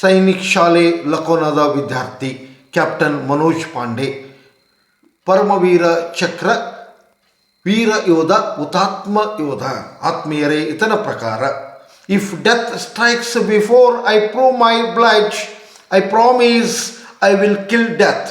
ಸೈನಿಕ್ ಶಾಲೆ ಲಕೋನದ ವಿದ್ಯಾರ್ಥಿ ಕ್ಯಾಪ್ಟನ್ ಮನೋಜ್ ಪಾಂಡೆ, ಪರಮವೀರ ಚಕ್ರ, ವೀರ ಯೋಧ, ಹುತಾತ್ಮ ಯೋಧ, ಆತ್ಮೀಯರೇ, ಇತನ ಪ್ರಕಾರ if death strikes before I prove my blood I promise I will kill death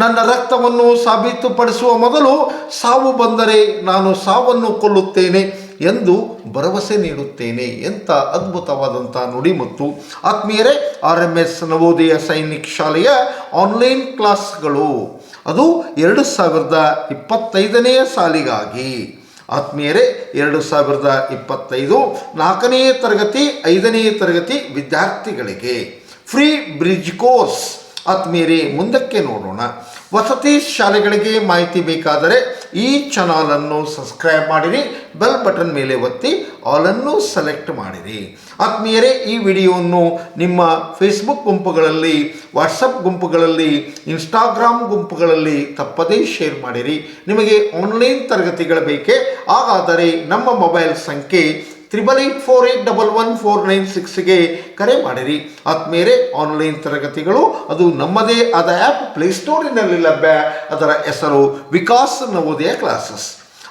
ನನ್ನ ರಕ್ತವನ್ನು ಸಾಬೀತುಪಡಿಸುವ ಮೊದಲು ಸಾವು ಬಂದರೆ ನಾನು ಸಾವನ್ನು ಕೊಲ್ಲುತ್ತೇನೆ. ಎಂದು ಭರವಸೆ ನೀಡುತ್ತೇನೆ ಎಂಥ ಅದ್ಭುತವಾದಂಥ ನುಡಿ ಮತ್ತು ಆತ್ಮೀಯರೇ, R M S Navodaya Sainik ಶಾಲೆಯ ಆನ್ಲೈನ್ ಕ್ಲಾಸ್ಗಳು. ಅದು ಎರಡು ಸಾವಿರದ ಇಪ್ಪತ್ತೈದನೆಯ ಸಾಲಿಗಾಗಿ. ಆತ್ಮೀಯರೇ, ಎರಡು ಸಾವಿರದ ಇಪ್ಪತ್ತೈದು ನಾಲ್ಕನೆಯ ತರಗತಿ, ಐದನೇ ತರಗತಿ ವಿದ್ಯಾರ್ಥಿಗಳಿಗೆ. Free bridge course. ಆತ್ಮೀಯರೇ, ಮುಂದಕ್ಕೆ ನೋಡೋಣ. ವಸತಿ ಶಾಲೆಗಳಿಗೆ ಮಾಹಿತಿ ಬೇಕಾದರೆ ಈ ಚಾನಲನ್ನು ಸಬ್ಸ್ಕ್ರೈಬ್ ಮಾಡಿರಿ, ಬೆಲ್ ಬಟನ್ ಮೇಲೆ ಒತ್ತಿ, ಆಲನ್ನು ಸೆಲೆಕ್ಟ್ ಮಾಡಿರಿ. ಆತ್ಮೀಯರೇ, ಈ ವಿಡಿಯೋವನ್ನು ನಿಮ್ಮ ಫೇಸ್ಬುಕ್ ಗುಂಪುಗಳಲ್ಲಿ, ವಾಟ್ಸಪ್ ಗುಂಪುಗಳಲ್ಲಿ, ಇನ್ಸ್ಟಾಗ್ರಾಮ್ ಗುಂಪುಗಳಲ್ಲಿ ತಪ್ಪದೇ ಶೇರ್ ಮಾಡಿರಿ. ನಿಮಗೆ ಆನ್ಲೈನ್ ತರಗತಿಗಳು ಬೇಕೇ, ಹಾಗಾದರೆ ನಮ್ಮ ಮೊಬೈಲ್ ಸಂಖ್ಯೆ triple eight four eight double one four nine ಸಿಕ್ಸ್ಗೆ ಕರೆ ಮಾಡಿರಿ. ಆದ್ಮೇಲೆ ಆನ್ಲೈನ್ ತರಗತಿಗಳು, ಅದು ನಮ್ಮದೇ ಆದ ಆ್ಯಪ್ ಪ್ಲೇಸ್ಟೋರಿನಲ್ಲಿ ಲಭ್ಯ. ಅದರ ಹೆಸರು ವಿಕಾಸ್ ನವೋದಯ ಕ್ಲಾಸಸ್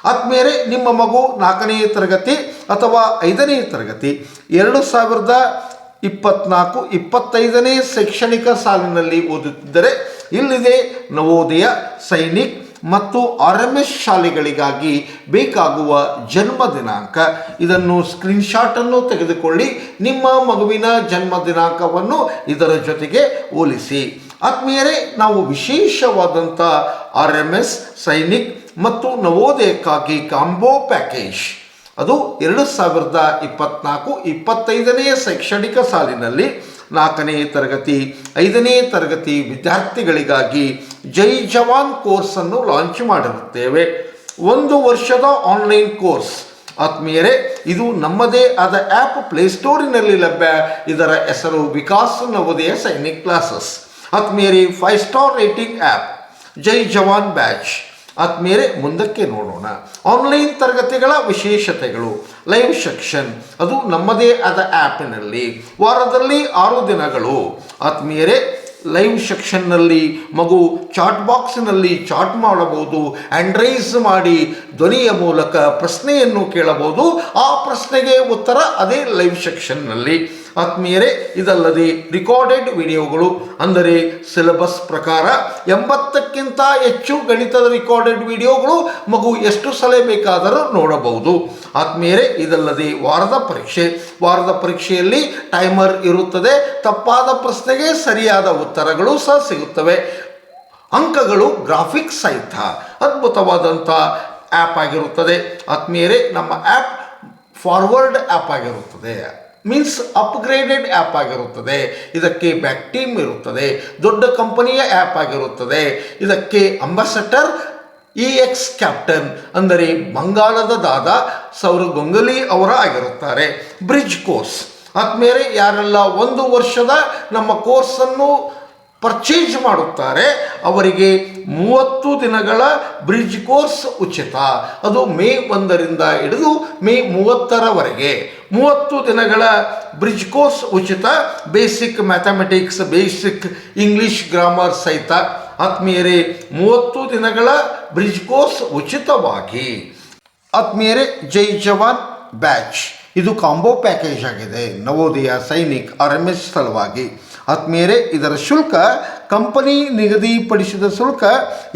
ಆದ್ಮೇಲೆ ನಿಮ್ಮ ಮಗು ನಾಲ್ಕನೇ ತರಗತಿ ಅಥವಾ ಐದನೇ ತರಗತಿ, ಎರಡು ಸಾವಿರದ ಇಪ್ಪತ್ನಾಲ್ಕು, ಇಪ್ಪತ್ತೈದನೇ ಶೈಕ್ಷಣಿಕ ಸಾಲಿನಲ್ಲಿ ಓದುತ್ತಿದ್ದರೆ, ಇಲ್ಲಿದೆ ನವೋದಯ, ಸೈನಿಕ್ ಮತ್ತು ಆರ್ ಎಂ ಎಸ್ ಶಾಲೆಗಳಿಗಾಗಿ ಬೇಕಾಗುವ ಜನ್ಮ ದಿನಾಂಕ. ಇದನ್ನು ಸ್ಕ್ರೀನ್ಶಾಟನ್ನು ತೆಗೆದುಕೊಳ್ಳಿ. ನಿಮ್ಮ ಮಗುವಿನ ಜನ್ಮ ದಿನಾಂಕವನ್ನು ಇದರ ಜೊತೆಗೆ ಹೋಲಿಸಿ. ಆತ್ಮೀಯರೇ, ನಾವು ವಿಶೇಷವಾದಂಥ ಆರ್ ಎಂ ಎಸ್ ಸೈನಿಕ್ ಮತ್ತು ನವೋದಯಕ್ಕಾಗಿ ಕಾಂಬೋ ಪ್ಯಾಕೇಜ್. ಅದು ಎರಡು ಸಾವಿರದ ಇಪ್ಪತ್ನಾಲ್ಕು ಇಪ್ಪತ್ತೈದನೇ ಶೈಕ್ಷಣಿಕ ಸಾಲಿನಲ್ಲಿ ನಾಲ್ಕನೇ ತರಗತಿ, ಐದನೇ ತರಗತಿ ವಿದ್ಯಾರ್ಥಿಗಳಿಗಾಗಿ ಜೈ ಜವಾನ್ ಕೋರ್ಸನ್ನು ಲಾಂಚ್ ಮಾಡಿರುತ್ತೇವೆ. ಒಂದು ವರ್ಷದ ಆನ್ಲೈನ್ ಕೋರ್ಸ್. ಆತ್ಮೀಯರೇ, ಇದು ನಮ್ಮದೇ ಆದ ಆ್ಯಪ್ ಪ್ಲೇಸ್ಟೋರಿನಲ್ಲಿ ಲಭ್ಯ. ಇದರ ಹೆಸರು Vikas Navodaya Sainik classes. ಆತ್ಮೀಯರಿ five star rating app Jai Jawan batch. ಆದ್ಮೇಲೆ ಮುಂದಕ್ಕೆ ನೋಡೋಣ. ಆನ್ಲೈನ್ ತರಗತಿಗಳ ವಿಶೇಷತೆಗಳು. ಲೈವ್ ಸೆಕ್ಷನ್ ಅದು ನಮ್ಮದೇ ಆದ ಆ್ಯಪಿನಲ್ಲಿ ವಾರದಲ್ಲಿ ಆರು ದಿನಗಳು. ಆತ್ಮೀಯರೇ ಲೈವ್ ಸೆಕ್ಷನ್ನಲ್ಲಿ ಮಗು ಚಾಟ್ ಬಾಕ್ಸ್ನಲ್ಲಿ ಚಾಟ್ ಮಾಡಬಹುದು ಆ್ಯಂಡ್ರೈಸ್ ಮಾಡಿ, ಧ್ವನಿಯ ಮೂಲಕ ಪ್ರಶ್ನೆಯನ್ನು ಕೇಳಬಹುದು. ಆ ಪ್ರಶ್ನೆಗೆ ಉತ್ತರ ಅದೇ ಲೈವ್ ಸೆಕ್ಷನ್ನಲ್ಲಿ ಆತ್ಮೀಯರೇ, ಇದಲ್ಲದೆ ರಿಕಾರ್ಡೆಡ್ ವಿಡಿಯೋಗಳು ಅಂದರೆ ಸಿಲೆಬಸ್ ಪ್ರಕಾರ ಎಂಬತ್ತಕ್ಕಿಂತ ಹೆಚ್ಚು ಗಣಿತದ ರೆಕಾರ್ಡೆಡ್ ವಿಡಿಯೋಗಳು ಮಗು ಎಷ್ಟು ಸಲ ಬೇಕಾದರೂ ನೋಡಬಹುದು. ಆತ್ಮೀಯರೇ, ಇದಲ್ಲದೆ ವಾರದ ಪರೀಕ್ಷೆ. ವಾರದ ಪರೀಕ್ಷೆಯಲ್ಲಿ ಟೈಮರ್ ಇರುತ್ತದೆ, ತಪ್ಪಾದ ಪ್ರಶ್ನೆಗೆ ಸರಿಯಾದ ಉತ್ತರಗಳು ಸಹ ಸಿಗುತ್ತವೆ. ಅಂಕಗಳು ಗ್ರಾಫಿಕ್ಸ್ ಸಹಿತ, ಅದ್ಭುತವಾದಂಥ ಆ್ಯಪ್ ಆಗಿರುತ್ತದೆ. ಆತ್ಮೀಯರೇ, ನಮ್ಮ ಆ್ಯಪ್ ಫಾರ್ವರ್ಡ್ ಆ್ಯಪ್ ಆಗಿರುತ್ತದೆ. ಮೀನ್ಸ್ ಅಪ್ಗ್ರೇಡೆಡ್ ಆ್ಯಪ್ ಆಗಿರುತ್ತದೆ. ಇದಕ್ಕೆ ಬ್ಯಾಕ್ ಟೀಮ್ ಇರುತ್ತದೆ. ದೊಡ್ಡ ಕಂಪನಿಯ ಆ್ಯಪ್ ಆಗಿರುತ್ತದೆ. ಇದಕ್ಕೆ ಅಂಬಾಸಡರ್ ಇ ಎಕ್ಸ್ ಕ್ಯಾಪ್ಟನ್ ಅಂದರೆ ಬಂಗಾಳದ ದಾದ ಸೌರ ಗೊಂಗಲಿ ಅವರ ಆಗಿರುತ್ತಾರೆ. Bridge course. ಆದ್ಮೇಲೆ ಯಾರೆಲ್ಲ ಒಂದು ವರ್ಷದ ನಮ್ಮ ಕೋರ್ಸನ್ನು ಪರ್ಚೇಸ್ ಮಾಡುತ್ತಾರೆ, ಅವರಿಗೆ ಮೂವತ್ತು ದಿನಗಳ ಬ್ರಿಡ್ಜ್ ಕೋರ್ಸ್ ಉಚಿತ. ಅದು ಮೇ ಒಂದರಿಂದ ಹಿಡಿದು ಮೇ ಮೂವತ್ತರವರೆಗೆ ಮೂವತ್ತು ದಿನಗಳ ಬ್ರಿಡ್ಜ್ ಕೋರ್ಸ್ ಉಚಿತ basic mathematics basic English grammar ಸಹಿತ. ಆತ್ಮೀಯರೇ, ಮೂವತ್ತು ದಿನಗಳ ಬ್ರಿಡ್ಜ್ ಕೋರ್ಸ್ ಉಚಿತವಾಗಿ. ಆತ್ಮೀಯರೇ, ಜೈ ಜವಾನ್ ಬ್ಯಾಚ್. ಇದು ಕಾಂಬೋ ಪ್ಯಾಕೇಜ್ ಆಗಿದೆ. Navodaya Sainik R M S ಆತ್ಮೀಯರೇ, ಇದರ ಶುಲ್ಕ ಕಂಪನಿ ನಿಗದಿಪಡಿಸಿದ ಶುಲ್ಕ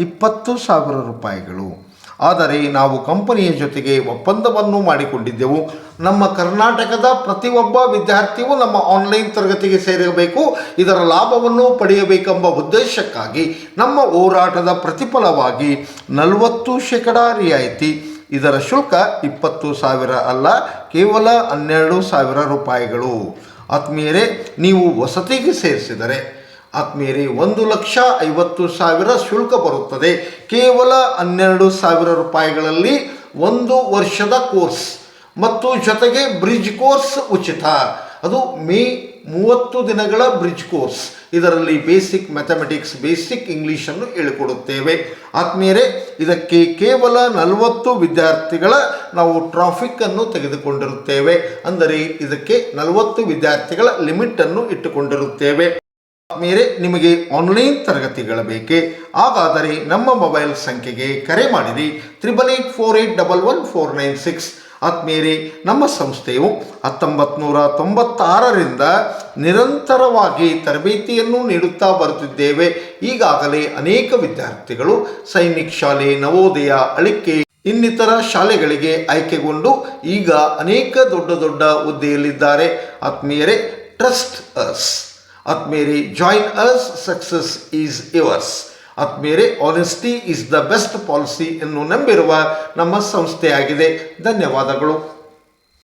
ಇಪ್ಪತ್ತು ಸಾವಿರ ರೂಪಾಯಿಗಳು. ಆದರೆ ನಾವು ಕಂಪನಿಯ ಜೊತೆಗೆ ಒಪ್ಪಂದವನ್ನು ಮಾಡಿಕೊಂಡಿದ್ದೆವು. ನಮ್ಮ ಕರ್ನಾಟಕದ ಪ್ರತಿಯೊಬ್ಬ ವಿದ್ಯಾರ್ಥಿಯೂ ನಮ್ಮ ಆನ್ಲೈನ್ ತರಗತಿಗೆ ಸೇರಬೇಕು ಇದರ ಲಾಭವನ್ನು ಪಡೆಯಬೇಕೆಂಬ ಉದ್ದೇಶಕ್ಕಾಗಿ ನಮ್ಮ ಹೋರಾಟದ ಪ್ರತಿಫಲವಾಗಿ ನಲವತ್ತು ಶೇಕಡ ರಿಯಾಯಿತಿ ಇದರ ಶುಲ್ಕ ಇಪ್ಪತ್ತು ಸಾವಿರ ಅಲ್ಲ, ಕೇವಲ ಹನ್ನೆರಡು ಸಾವಿರ ರೂಪಾಯಿಗಳು. ಆತ್ಮೀಯರೇ, ನೀವು ವಸತಿಗೆ ಸೇರಿಸಿದರೆ ಆತ್ಮೀಯರೇ, ಒಂದು ಲಕ್ಷ ಐವತ್ತು ಸಾವಿರ ಶುಲ್ಕ ಬರುತ್ತದೆ. ಕೇವಲ ಹನ್ನೆರಡು ಸಾವಿರ ರೂಪಾಯಿಗಳಲ್ಲಿ ಒಂದು ವರ್ಷದ ಕೋರ್ಸ್ ಮತ್ತು ಜೊತೆಗೆ ಬ್ರಿಡ್ಜ್ ಕೋರ್ಸ್ ಉಚಿತ. ಅದು ಮೇ ಮೂವತ್ತು ದಿನಗಳ ಬ್ರಿಡ್ಜ್ ಕೋರ್ಸ್. ಇದರಲ್ಲಿ ಬೇಸಿಕ್ ಮ್ಯಾಥಮೆಟಿಕ್ಸ್, ಬೇಸಿಕ್ ಇಂಗ್ಲೀಷನ್ನು ಹೇಳಿಕೊಡುತ್ತೇವೆ. ಆತ್ಮೀಯರೇ, ಇದಕ್ಕೆ ಕೇವಲ ನಲವತ್ತು ವಿದ್ಯಾರ್ಥಿಗಳ ನಾವು ಟ್ರಾಫಿಕ್ ಅನ್ನು ತೆಗೆದುಕೊಂಡಿರುತ್ತೇವೆ. ಅಂದರೆ ಇದಕ್ಕೆ ನಲವತ್ತು ವಿದ್ಯಾರ್ಥಿಗಳ ಲಿಮಿಟ್ ಅನ್ನು ಇಟ್ಟುಕೊಂಡಿರುತ್ತೇವೆ. ಮೇರೆ ನಿಮಗೆ ಆನ್ಲೈನ್ ತರಗತಿಗಳ ಬೇಕೆ. ಹಾಗಾದರೆ ನಮ್ಮ ಮೊಬೈಲ್ ಸಂಖ್ಯೆಗೆ ಕರೆ ಮಾಡಿರಿ. Triple eight four eight double one four nine six ಆತ್ಮೀಯರೇ ನಮ್ಮ ಸಂಸ್ಥೆಯು ಹತ್ತೊಂಬತ್ತು ನೂರ ತೊಂಬತ್ತಾರರಿಂದ ನಿರಂತರವಾಗಿ ತರಬೇತಿಯನ್ನು ನೀಡುತ್ತಾ ಬರುತ್ತಿದ್ದೇವೆ. ಈಗಾಗಲೇ ಅನೇಕ ವಿದ್ಯಾರ್ಥಿಗಳು ಸೈನಿಕ್ ಶಾಲೆ, ನವೋದಯ, ಅಳಿಕೆ, ಇನ್ನಿತರ ಶಾಲೆಗಳಿಗೆ ಆಯ್ಕೆಗೊಂಡು ಈಗ ಅನೇಕ ದೊಡ್ಡ ದೊಡ್ಡ ಹುದ್ದೆಯಲ್ಲಿದ್ದಾರೆ. ಆತ್ಮೀಯರೇ ಟ್ರಸ್ಟ್ ಅಸ್ ಆತ್ಮೀಯರೇ join us success is yours ಆತ್ಮೀಯರೇ honesty is the best policy ಎಂದು ನಂಬಿರುವ ನಮ್ಮ ಸಂಸ್ಥೆಯಾಗಿದೆ. ಧನ್ಯವಾದಗಳು.